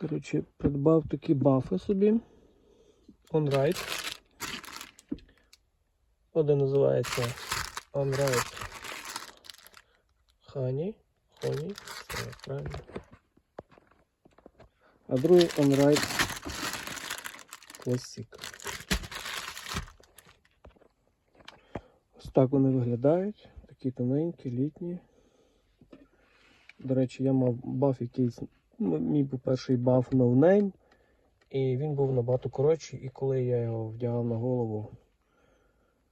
Коротше, придбав такі бафи собі. On Ride. Один називається On Ride Honey. Honey. Це правильно. А другий On Ride Classic. Ось так вони виглядають. Такі тоненькі, літні. До речі, я мав баф якийсь, мій був перший баф No Name. І він був набагато коротший, і коли я його вдягав на голову,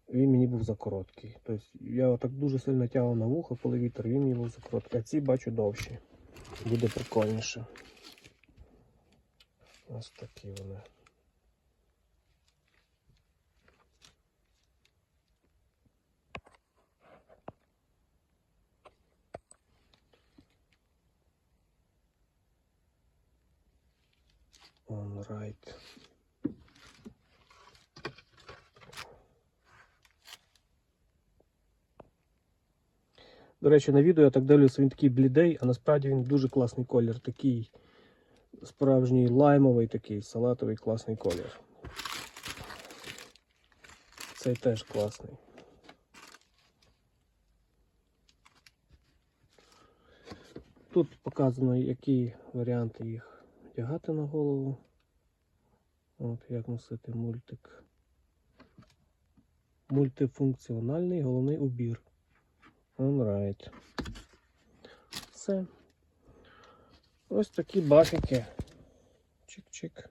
він мені був закороткий. Тобто я так дуже сильно тягав на вухо, коли вітер, він мені був закороткий. А ці бачу довші. Буде прикольніше. Ось такі вони. Right. До речі, на відео я так дивлюся, він такий блідий, а насправді він дуже класний колір. Такий справжній лаймовий, такий салатовий класний колір. Цей теж класний. Тут показано, які варіанти їх вдягати на голову. От як носити мультик. Мультифункціональний головний убір. Alright. Все. Ось такі бафіки. Чик-чик.